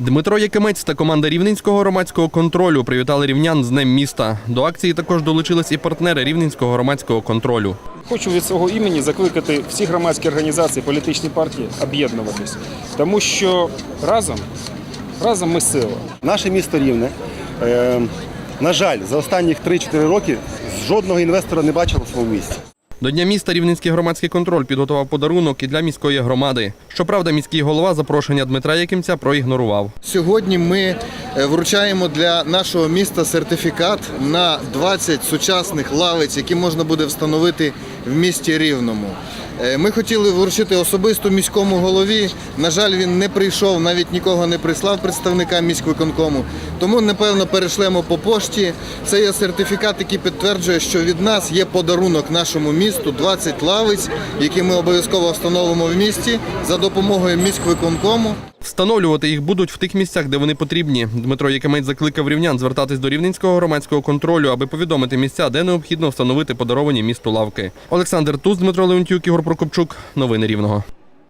Дмитро Якимець та команда рівненського громадського контролю привітали рівнян з Днем міста. До акції також долучились і партнери рівненського громадського контролю. Хочу від свого імені закликати всі громадські організації, політичні партії об'єднуватись, тому що разом, разом ми сила. Наше місто Рівне, е, на жаль, за останніх 3-4 роки жодного інвестора не бачило в своєму місті. До Дня міста рівненський громадський контроль підготував подарунок і для міської громади. Щоправда, міський голова запрошення Дмитра Якимця проігнорував. Сьогодні ми е, вручаємо для нашого міста сертифікат на 20 сучасних лавиць, які можна буде встановити в місті Рівному. Е, Ми хотіли вручити особисто міському голові. На жаль, він не прийшов, навіть нікого не прислав представника міськвиконкому. Тому, напевно, перейшлемо по пошті. Це є сертифікат, який підтверджує, що від нас є подарунок нашому місту 20 лавиць, які ми обов'язково встановимо в місті за допомогою міськвиконкому. Встановлювати їх будуть в тих місцях, де вони потрібні. Дмитро Якимець закликав рівнян звертатись до рівненського громадського контролю, аби повідомити місця, де необхідно встановити подаровані місту лавки. Олександр Туз, Дмитро Леонтюк, Ігор Прокопчук. Новини Рівного.